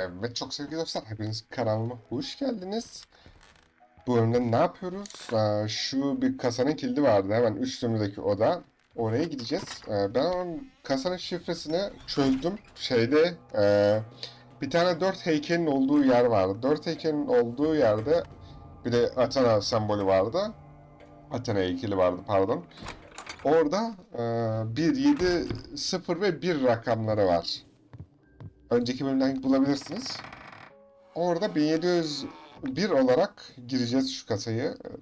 Evet çok sevgili dostlar hepiniz kanalıma hoş geldiniz. Bu bölümde ne yapıyoruz? Ee, şu bir kasanın kilidi vardı hemen üstümüzdeki oda. Oraya gideceğiz. Ee, ben onun kasanın şifresini çözdüm. Şeyde e, bir tane dört heykelin olduğu yer vardı. Dört heykelin olduğu yerde bir de Athena sembolü vardı. Athena heykeli vardı pardon. Orada e, 1, 7, 0 ve 1 rakamları var. Önceki bölümden bulabilirsiniz. Orada 1701 olarak gireceğiz şu kasayı. Evet.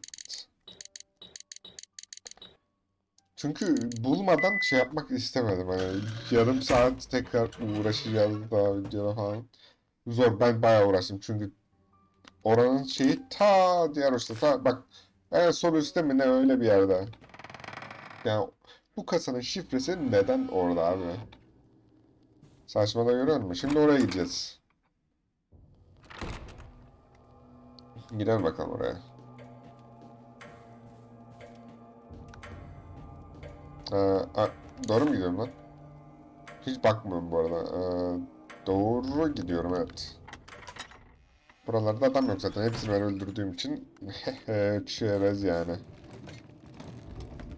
Çünkü bulmadan şey yapmak istemedim. Hani yarım saat tekrar uğraşacağız daha videoda falan. Zor. Ben bayağı uğraştım çünkü oranın şeyi ta diğer uçta. Ta, bak en sol üstte mi ne öyle bir yerde. Yani bu kasanın şifresi neden orada abi? Saçmalama görüyor musun? Şimdi oraya gideceğiz. Gidelim bakalım oraya. Ee, a- doğru mu gidiyorum lan? Hiç bakmıyorum bu arada. Ee, doğru gidiyorum evet. Buralarda adam yok zaten. Hepsini ben öldürdüğüm için çerez yani.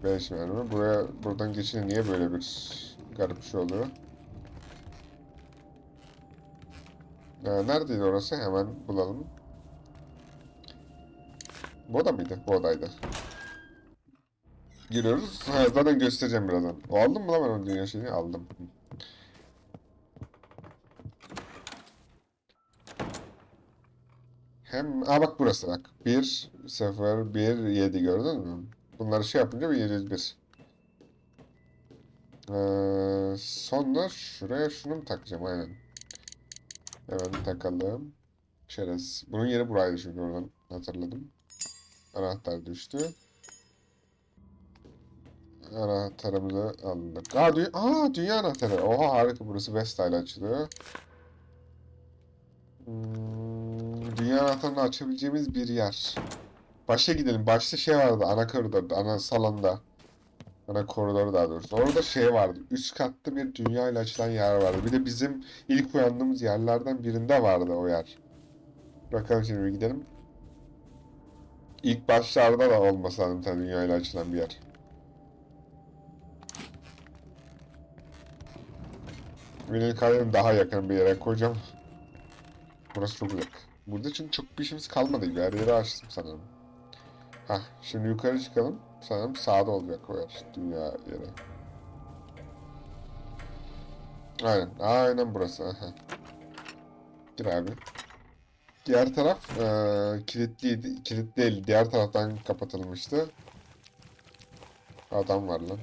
5 mermi. Buraya buradan geçince niye böyle bir garip şey oluyor? Ee, neredeydi orası? Hemen bulalım. Bu oda mıydı? Bu odaydı. Giriyoruz. Ha, zaten göstereceğim birazdan. O aldım mı lan ben o dünya şeyini? Aldım. Hem... Aa bak burası bak. 1, 0, 1, 7 gördün mü? Bunları şey yapınca bir 701. Ee, sonra şuraya şunu mu takacağım aynen. Hemen takalım. Çerez. Bunun yeri buraydı çünkü oradan hatırladım. Anahtar düştü. Anahtarımızı aldık. Aa, dü Aa dünya anahtarı. Oha harika burası Vesta ile açılıyor. Hmm, dünya anahtarını açabileceğimiz bir yer. Başa gidelim. Başta şey vardı ana koridorda, ana salonda. Ana koridoru daha doğrusu. Orada şey vardı. Üst katta bir dünya ile açılan yer vardı. Bir de bizim ilk uyandığımız yerlerden birinde vardı o yer. Bakalım şimdi bir gidelim. İlk başlarda da olması lazım tabii dünya ile açılan bir yer. Benim kalem daha yakın bir yere koyacağım. Burası çok uzak. Burada çünkü çok bir işimiz kalmadı gibi. Yeri açtım sanırım. Hah, şimdi yukarı çıkalım. Sanırım sağda olacak o yer. Dünya yeri. Aynen. Aynen burası. Aha. Gir abi. Diğer taraf eee kilitliydi. Kilit değil. Diğer taraftan kapatılmıştı. Adam var lan.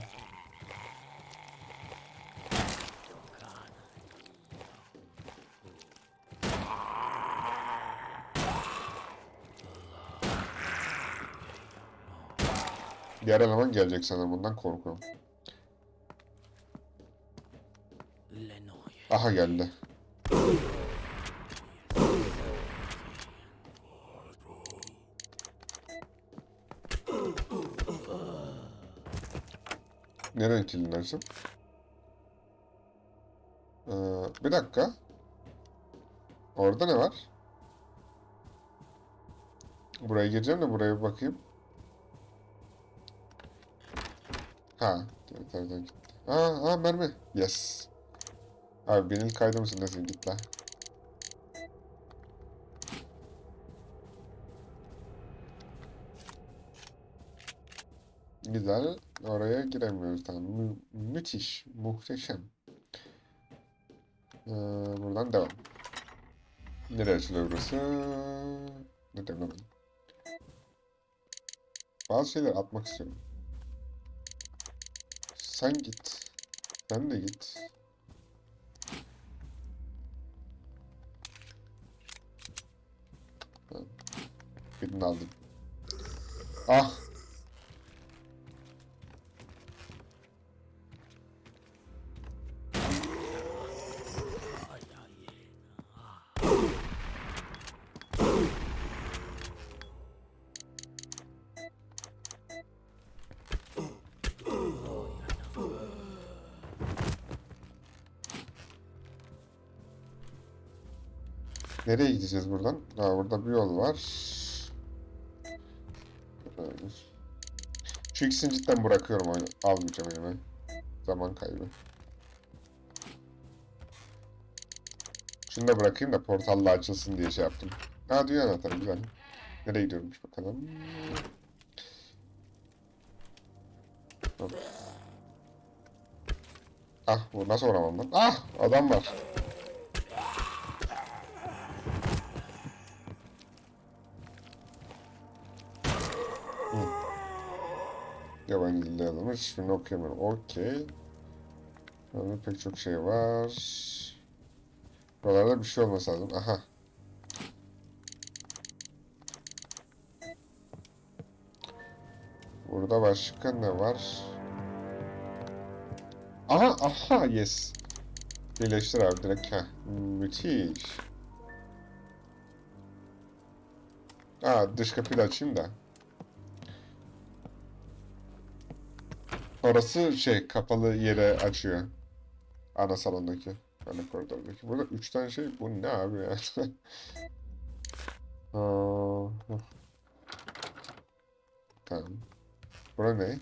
Diğer eleman gelecek sanırım. Bundan korkuyorum. Aha geldi. Nereye kilitlersin? Ee, bir dakika. Orada ne var? Buraya gireceğim de buraya bir bakayım. Ha, diğer taraftan gitti. Aa, aa mermi. Yes. Abi benim kaydı mısın nesin git la. Güzel. Oraya giremiyoruz tamam. Mü müthiş. Muhteşem. Ee, buradan devam. Nereye açılıyor burası? Ne demek? Bazı şeyler atmak istiyorum. Sen git. Sen de git. Ha, Birini aldım. Ah! Nereye gideceğiz buradan? Ha burada bir yol var. Şu ikisini cidden bırakıyorum oyunu. Almayacağım elime. Zaman kaybı. Şunu da bırakayım da portalla açılsın diye şey yaptım. Ha dünya anahtarı güzel. Nereye gidiyormuş bakalım. Ah bu nasıl oynamam lan? Ah adam var. Yabancı dilde yazılmış. Hiçbirini okuyamıyorum. Okey. Burada pek çok şey var. Buralarda bir şey olması lazım. Aha. Burada başka ne var? Aha aha yes. Birleştir abi direkt. Heh. Müthiş. Aa dış kapıyı da açayım da. Orası şey kapalı yere açıyor. Ana salondaki. Ana koridordaki. Burada üç tane şey. Bu ne abi ya? Tamam. Bura ne?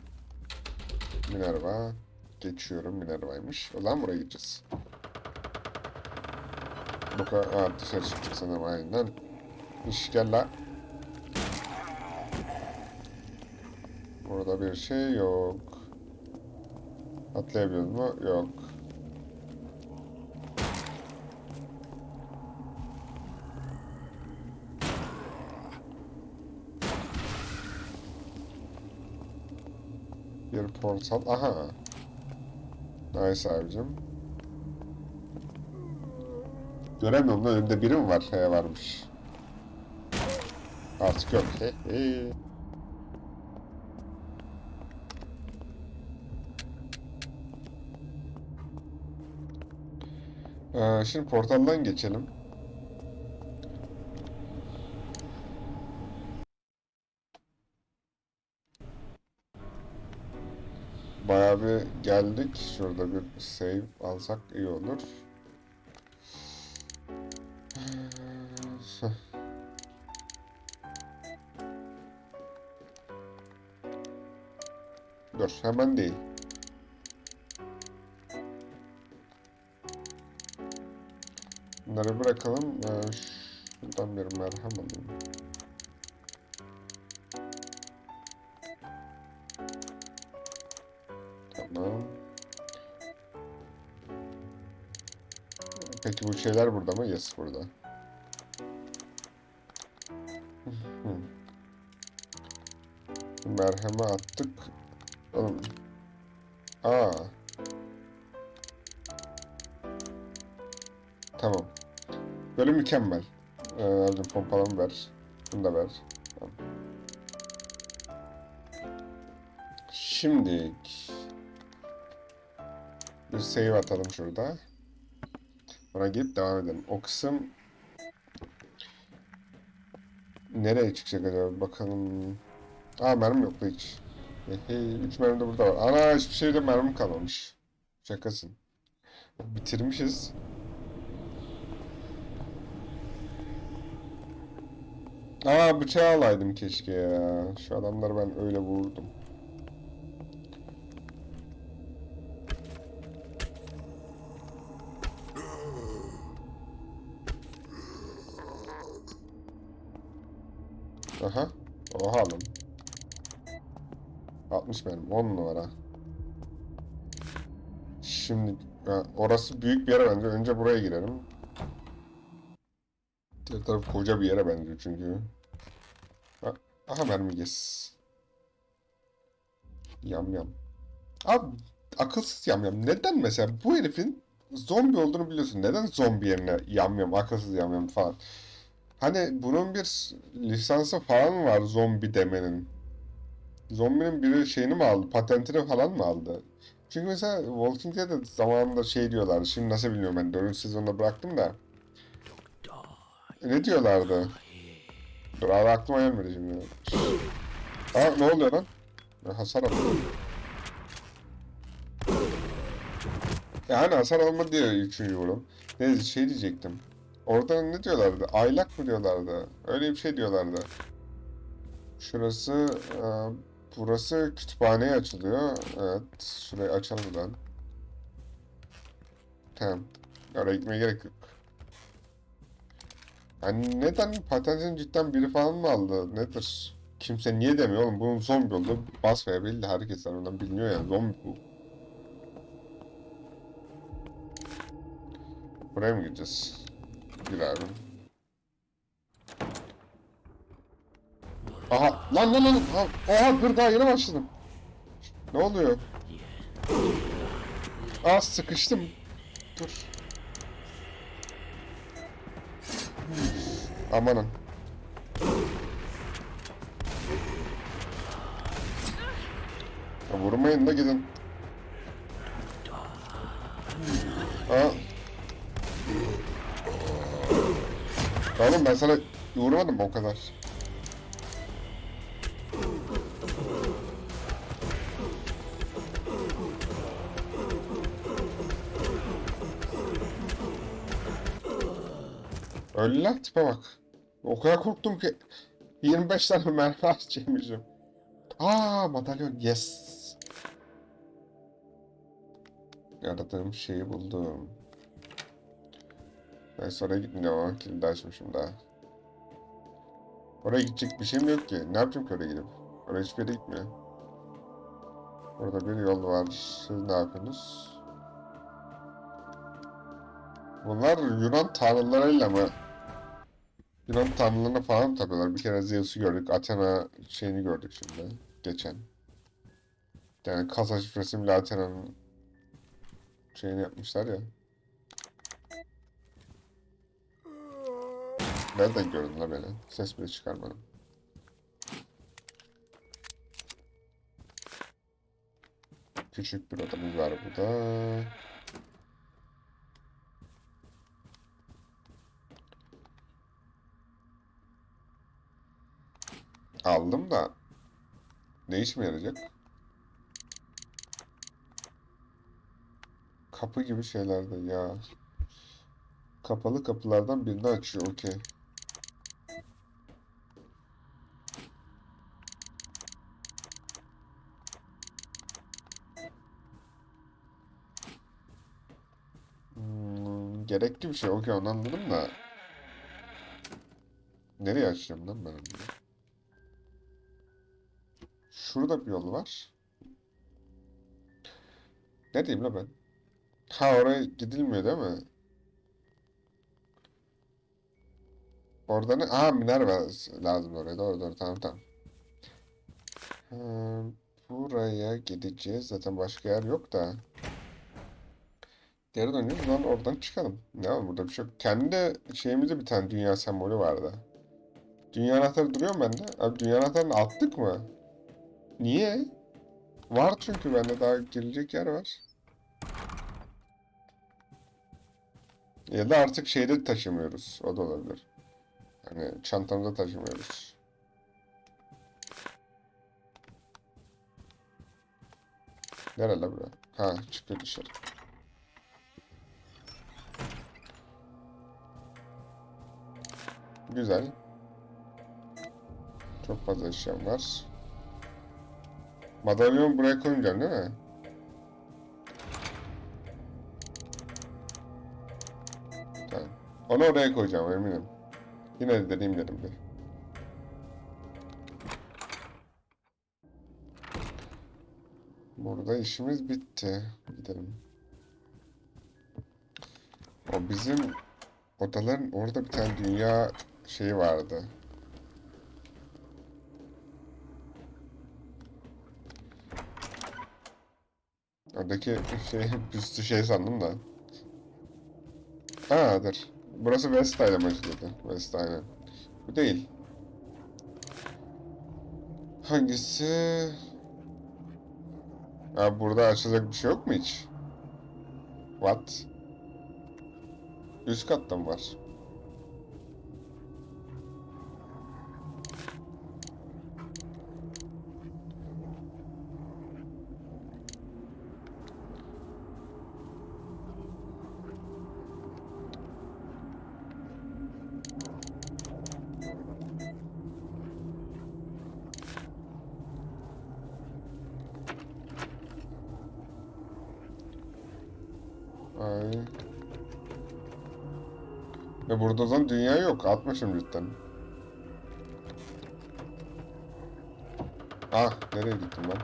Minerva. Geçiyorum Minerva'ymış. O zaman buraya gideceğiz. Bu kadar... Aa, dışarı çıktık sanırım aynen. İş. Burada bir şey yok. Atlayabiliyoruz mu? Yok. Bir portal. Aha. Nice abicim. Göremiyorum da önümde biri mi var? He varmış. Artık yok. He he. Ee, şimdi portaldan geçelim. Bayağı bir geldik. Şurada bir save alsak iyi olur. Dur hemen değil. Bunları bırakalım. Ee, şuradan bir merhem alayım. Tamam. Peki bu şeyler burada mı? Yes burada. Merheme attık. Oğlum. Aa. Tamam. Böyle mükemmel. Ee, Ercim pompalımı ver. Bunu da ver. Şimdi bir save atalım şurada. Ona gidip devam edelim. O kısım nereye çıkacak acaba? Bakalım. Aa mermi yok da hiç. Hey, üç mermi de burada var. Ana hiçbir şeyde mermi kalmamış. Şakasın. Bitirmişiz. Aa bıçağı alaydım keşke ya. Şu adamları ben öyle vurdum. Aha. Oha lan. 60 benim. 10 numara. Şimdi orası büyük bir yere benziyor. Önce buraya girelim. Diğer taraf koca bir yere benziyor çünkü. Ha, aha mermi. Yam yam. Abi akılsız yam yam. Neden mesela bu herifin zombi olduğunu biliyorsun. Neden zombi yerine yam yam, akılsız yam yam falan. Hani bunun bir lisansı falan var zombi demenin? Zombinin biri şeyini mi aldı? Patentini falan mı aldı? Çünkü mesela Walking Dead'de zamanında şey diyorlardı. Şimdi nasıl bilmiyorum ben. 4. sezonda bıraktım da. Ne diyorlardı? Dur abi aklıma gelmedi şimdi. Aa ne oluyor lan? Ben hasar aldım. Yani hasar alma diyor üçüncü vurum. Neyse şey diyecektim. Orada ne diyorlardı? Aylak mı diyorlardı? Öyle bir şey diyorlardı. Şurası, e, burası kütüphaneye açılıyor. Evet, şurayı açalım ben. Tamam. Oraya gitmeye gerek yok. Yani neden patentin cidden biri falan mı aldı? Nedir? Kimse niye demiyor oğlum? Bunun zombi oldu. Basmaya belli herkes tarafından biliniyor yani. Zombi bu. Buraya mı gideceğiz? Gir abi. Aha lan lan lan. Ha, Oha dur daha yeni başladım. Ne oluyor? Aa sıkıştım. Dur. Amanın. Ya vurmayın da gidin. Aa. Oğlum ben sana vurmadım o kadar. Lan tipe bak. O kadar korktum ki 25 tane mermi harcayamayacağım. Aa madalyon yes. Aradığım şeyi buldum. Ben gitmeyeceğim ama kilidi açmışım daha. Oraya gidecek bir şeyim yok ki. Ne yapacağım ki oraya gidip? Oraya hiçbir yere gitmiyor. Orada bir yol var. Siz ne yapıyorsunuz? Bunlar Yunan tanrılarıyla mı? Yunan tanrılarına falan mı tapıyorlar? Bir kere Zeus'u gördük. Athena şeyini gördük şimdi. Geçen. Yani kasa şifresi Athena'nın şeyini yapmışlar ya. Nereden gördün la beni? Ses bile çıkarmadım. Küçük bir odamız var burada. Aldım da ne işime yarayacak? Kapı gibi şeylerde ya. Kapalı kapılardan birini açıyor. Okey. Hmm, gerekli bir şey. Okey onu anladım da. Nereye açacağım lan ben onu? Şurada bir yol var. Ne diyeyim la ben? Ha oraya gidilmiyor değil mi? Orada ne? Aha Minerva lazım oraya. Doğru doğru tamam tamam. Ha, buraya gideceğiz. Zaten başka yer yok da. Geri dönüyoruz lan oradan çıkalım. Ne var burada bir şey yok. Kendi şeyimizde bir tane dünya sembolü vardı. Dünya anahtarı duruyor mu bende? Abi dünya anahtarını attık mı? Niye? Var çünkü bende daha girecek yer var. Ya da artık şeyde taşımıyoruz. O da olabilir. Hani çantamda taşımıyoruz. Nerede bura? Ha çıkıyor dışarı. Güzel. Çok fazla eşyam var. Madalyon buraya koymayacağım değil mi? Onu oraya koyacağım eminim. Yine de dediğim dedim bir. Burada işimiz bitti. Gidelim. O bizim odaların orada bir tane dünya şeyi vardı. Oradaki şey üstü şey sandım da. Aa dur. Burası Vesta ile başladı. Vesta aynen. Bu değil. Hangisi? Ha burada açılacak bir şey yok mu hiç? What? Üst katta mı var? Ay. Ve burada o zaman dünya yok. Atmışım cidden. Ah nereye gittim ben?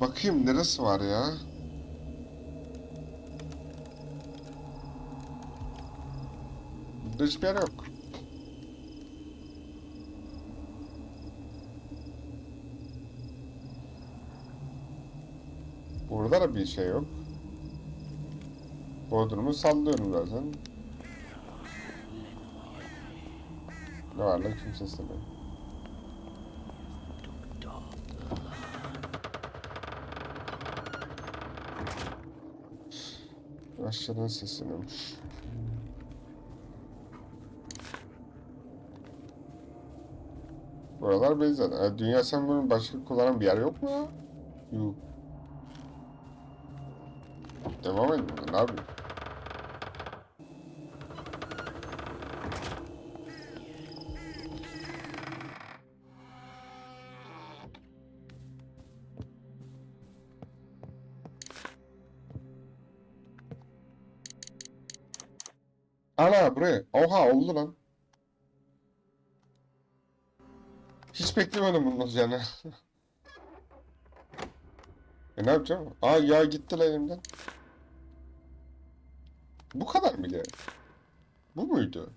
Bakayım neresi var ya? Hiçbir yer yok. Burada da bir şey yok. Bodrumu sallıyorum zaten. Ne var lan kimse istemiyor. Aşağıdan sesleniyormuş. Buralar belli zaten. E, Dünya sen bunun başka kullanan bir yer yok mu ya? Yok. Devam edin. Ne yapayım? Ana buraya. Oha oldu lan. Hiç beklemedim bunun olacağını. e ne yapacağım? Aa ya gitti lan elimden. Bu kadar mı ya? Bu muydu?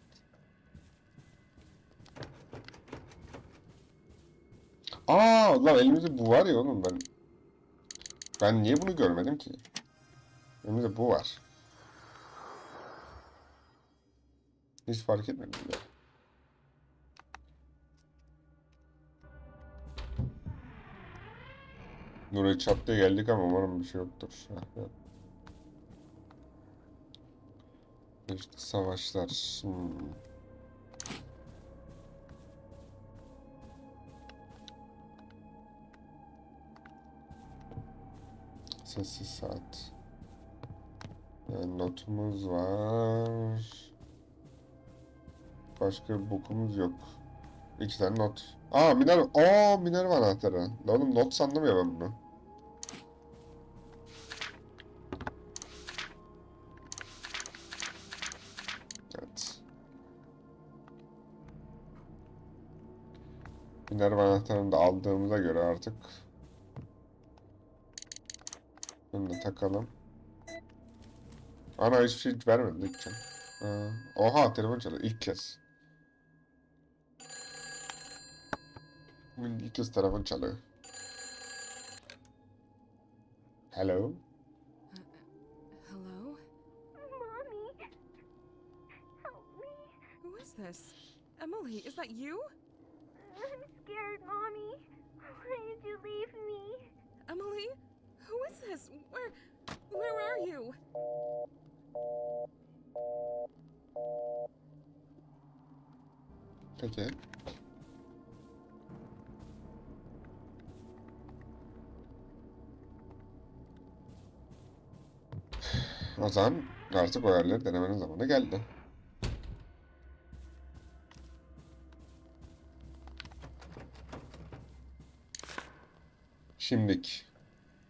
Aa lan elimizde bu var ya oğlum ben. Ben niye bunu görmedim ki? Elimizde bu var. Hiç fark etmedim ya. Nuri çatıya geldik ama umarım bir şey yoktur. İşte savaşlar. Hmm. Sessiz saat. Yani notumuz var. Başka bir bokumuz yok. İki tane not. Aa Minerva. Aa Minerva anahtarı. Oğlum not sandım ya ben bunu. Minerva anahtarını da aldığımıza göre artık bunu da takalım. Ana hiçbir şey vermedi lütfen. Ha. Oha telefon çalıyor ilk kez. İlk kez telefon çalıyor. Hello. Hello? Mommy! Help me! Who is this? Emily, is that you? Scared, Mommy! Why did you leave me? Emily? Who is this? Where where are you? Peki. O zaman artık o yerleri denemenin zamanı geldi. Şimdik.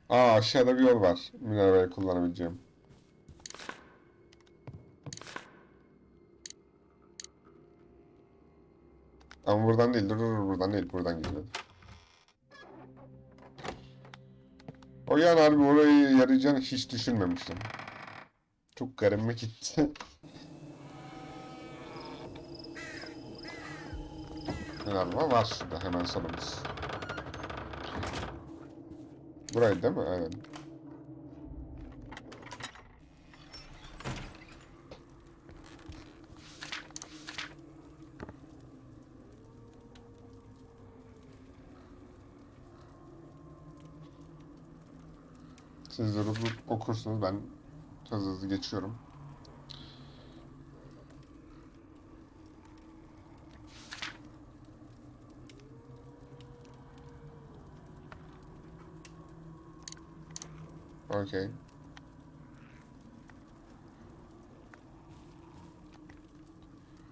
Aa aşağıda bir yol var. Minerva'yı kullanabileceğim. Ama buradan değil, dur dur buradan değil, buradan gidiyor. O yani harbi orayı yarayacağını hiç düşünmemiştim. Çok garibime gitti. Galiba var şurada hemen sonumuz. Burayı değil mi? Aynen. Siz de okursunuz ben hızlı hızlı geçiyorum. Okey.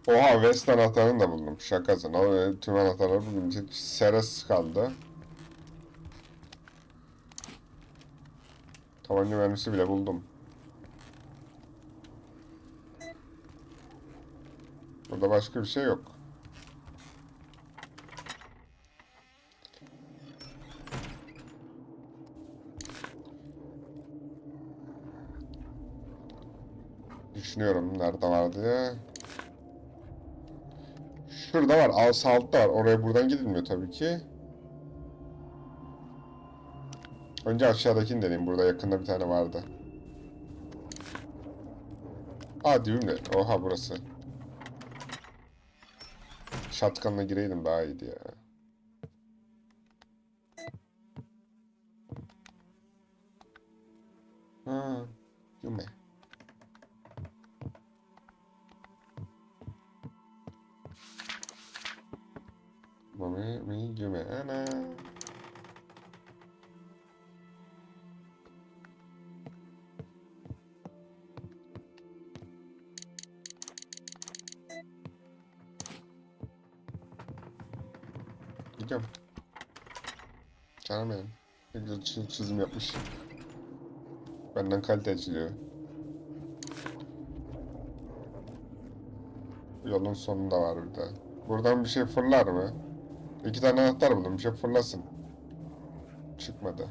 Oha West anahtarını da buldum. Şakasın. O e, tüm anahtarları buldum. Seres kaldı. Tabanca mermisi bile buldum. Burada başka bir şey yok. Düşünüyorum nerede var diye. Şurada var. Al altta var. Oraya buradan gidilmiyor tabii ki. Önce aşağıdakini deneyeyim. Burada yakında bir tane vardı. Aa düğümle. Oha burası. Şatkanla gireydim daha iyiydi ya. Gidiyorum. Canım. Ne güzel çi- çizim yapmış. Benden kalite çiziyor. Yolun sonunda var bir de. Buradan bir şey fırlar mı? İki tane anahtar buldum. Bir şey fırlasın. Çıkmadı.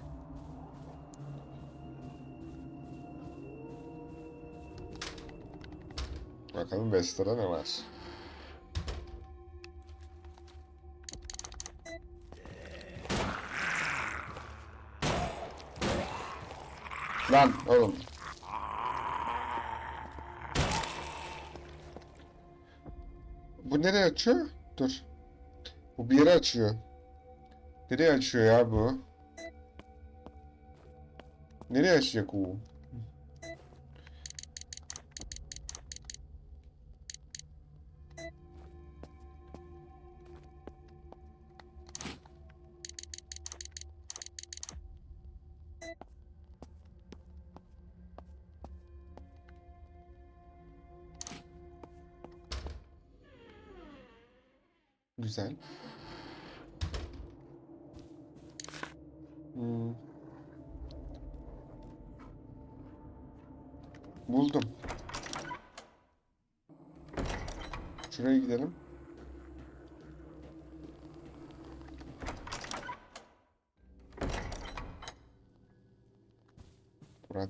Bakalım Wester'da ne var? Lan oğlum. Bu nereye açıyor? Dur. Bu bir yere açıyor. Nereye açıyor ya bu? Nereye açacak bu?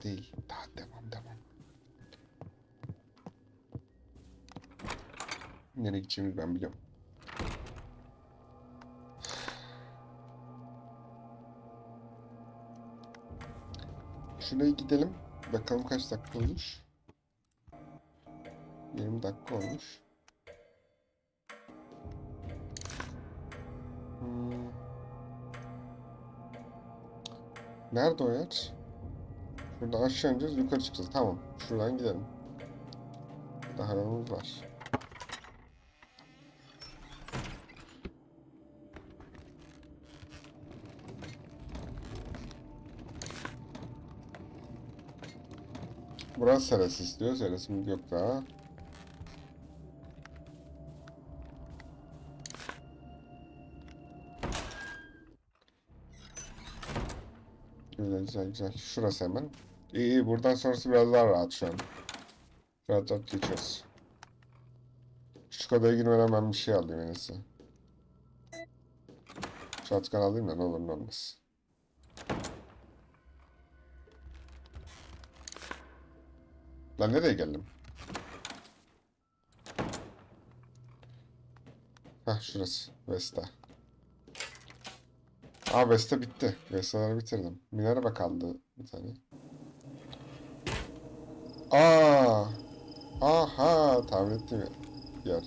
Bura değil. Daha devam devam. Nereye gideceğimizi ben biliyorum. Şuraya gidelim. Bakalım kaç dakika olmuş. 20 dakika olmuş. Hmm. Nerede o yer? Şuradan aşağı ineceğiz, yukarı çıkacağız. Tamam, şuradan gidelim. Daha yolumuz var. Burası serası istiyor. Serasımız yok daha. Güzel güzel güzel. Şurası hemen. İyi iyi. Buradan sonrası biraz daha rahat şu an. Rahat rahat geçiyoruz. Küçük odaya girmeden ben bir şey alayım en iyisi. Şatkan alayım da ne olur ne olmaz. Lan nereye geldim? Hah şurası. Vesta. Aa Vesta bitti. Vesta'ları bitirdim. Minerva kaldı bir tane. Aa! Aha! Tahmin ettiğim yer.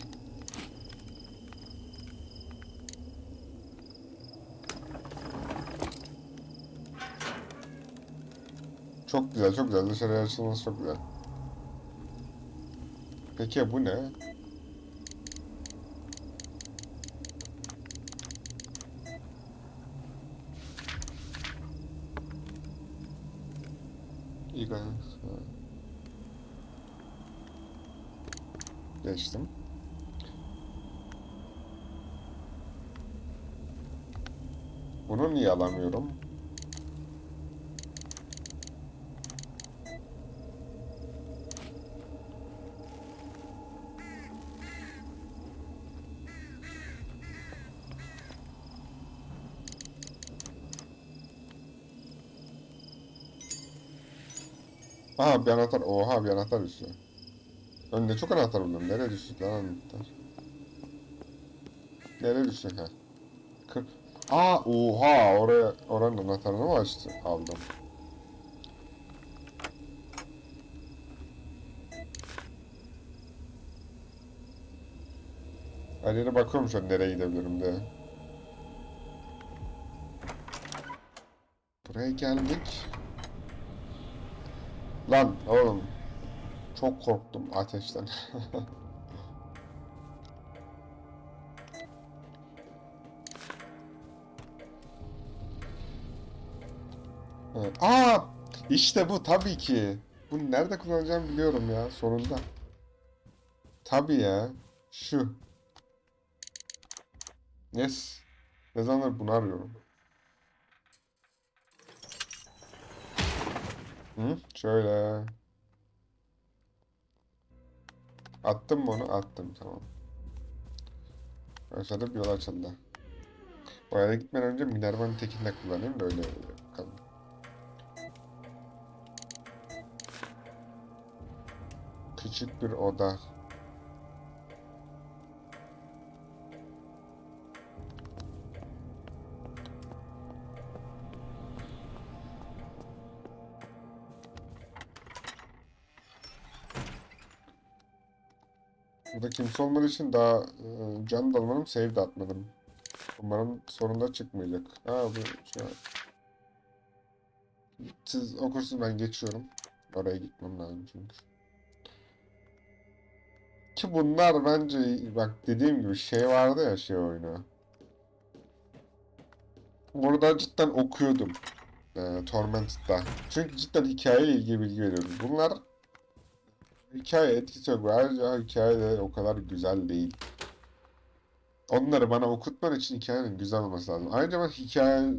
Çok güzel, çok güzel. Dışarıya açılması çok güzel. Peki bu ne? seçtim. Bunu niye alamıyorum? Aha bir anahtar. Oha bir anahtar üstü. Önde çok anahtar buldum. Nereye düştü lan anahtar? Nereye düştü ha? Kır. Aa oha oraya oranın anahtarını mı açtı? Aldım. Her yere bakıyorum şu an nereye gidebilirim diye. Buraya geldik. Lan oğlum. Çok korktum ateşten. Evet. Aa, işte bu tabii ki. Bunu nerede kullanacağımı biliyorum ya sonunda. Tabii ya. Şu. Yes. Ne zamandır bunu arıyorum. Hı? Şöyle. Attım mı onu? Attım tamam. Bir yol açıldı. O yere gitmeden önce Minerva'nın tekini de kullanayım da öyle bakalım. Küçük bir oda. Kimse olmadığı için daha e, can da almadım, save de atmadım. Umarım sorun da çıkmayacak. Ha bu şey. Siz okursunuz ben geçiyorum. Oraya gitmem lazım çünkü. Ki bunlar bence bak dediğim gibi şey vardı ya şey oyunu. Orada cidden okuyordum. E, Tormented'da. Çünkü cidden hikayeyle ilgili bilgi veriyordu. Bunlar hikaye etkisi yok. Ayrıca hikaye de o kadar güzel değil. Onları bana okutman için hikayenin güzel olması lazım. Ayrıca ben hikaye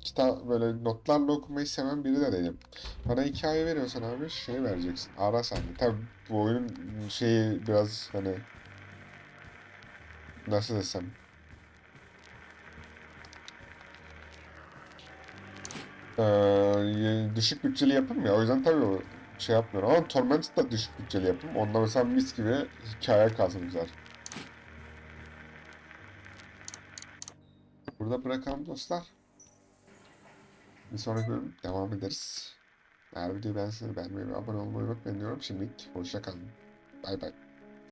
kitap böyle notlarla okumayı seven biri de değilim. Bana hikaye veriyorsan abi şey vereceksin. Ara sen de. Tabii bu oyunun şeyi biraz hani nasıl desem Ee, düşük bütçeli yapım ya o yüzden tabii şey yapmıyorum ama Torment da düşük bütçeli yapım. Onda mesela mis gibi hikaye kalsın güzel. Burada bırakalım dostlar. Bir sonraki bölüm devam ederiz. Eğer videoyu beğendiyseniz beğenmeyi ve abone olmayı unutmayın diyorum. Şimdilik hoşça kalın. Bay bay.